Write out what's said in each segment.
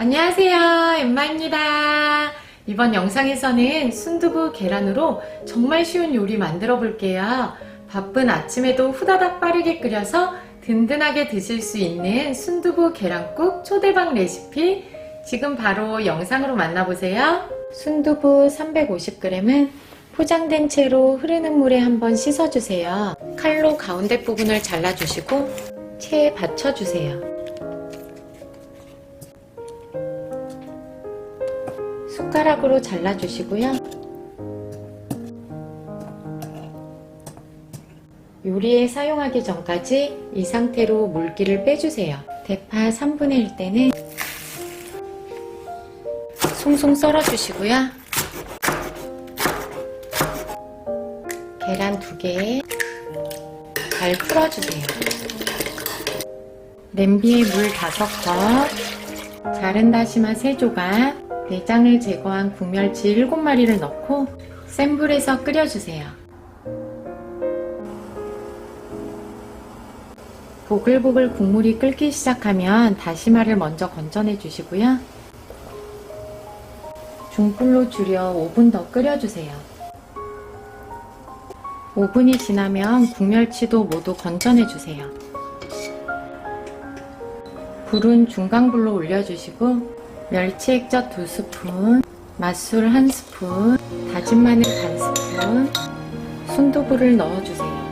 안녕하세요. 엠마입니다. 이번 영상에서는 순두부 계란으로 정말 쉬운 요리 만들어 볼게요. 바쁜 아침에도 후다닥 빠르게 끓여서 든든하게 드실 수 있는 순두부 계란국 초대박 레시피 지금 바로 영상으로 만나보세요. 순두부 350g은 포장된 채로 흐르는 물에 한번 씻어주세요. 칼로 가운데 부분을 잘라주시고 체에 받쳐주세요. 숟가락으로 잘라주시고요. 요리에 사용하기 전까지 이 상태로 물기를 빼주세요. 대파 3분의 1 때는 송송 썰어주시고요. 계란 2개 잘 풀어주세요. 냄비에 물 5컵, 자른 다시마 3조각, 내장을 제거한 국멸치 7마리를 넣고 센 불에서 끓여주세요. 보글보글 국물이 끓기 시작하면 다시마를 먼저 건져내 주시고요. 중불로 줄여 5분 더 끓여주세요. 5분이 지나면 국멸치도 모두 건져내 주세요. 불은 중강불로 올려주시고 멸치 액젓 2스푼, 맛술 1스푼, 다진 마늘 반스푼, 순두부를 넣어주세요.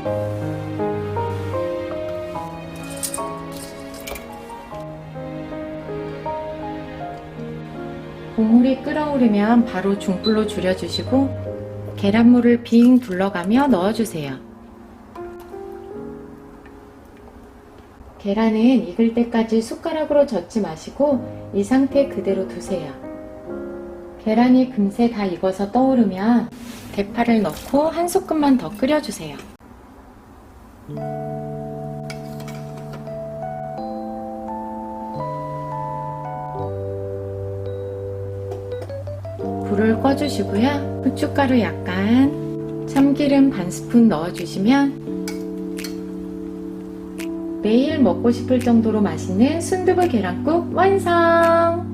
국물이 끓어오르면 바로 중불로 줄여주시고 계란물을 빙 둘러가며 넣어주세요. 계란은 익을 때까지 숟가락으로 젓지 마시고 이 상태 그대로 두세요. 계란이 금세 다 익어서 떠오르면 대파를 넣고 한 소끔만 더 끓여주세요. 불을 꺼주시고요. 후춧가루 약간, 참기름 반 스푼 넣어주시면 매일 먹고 싶을 정도로 맛있는 순두부 계란국 완성!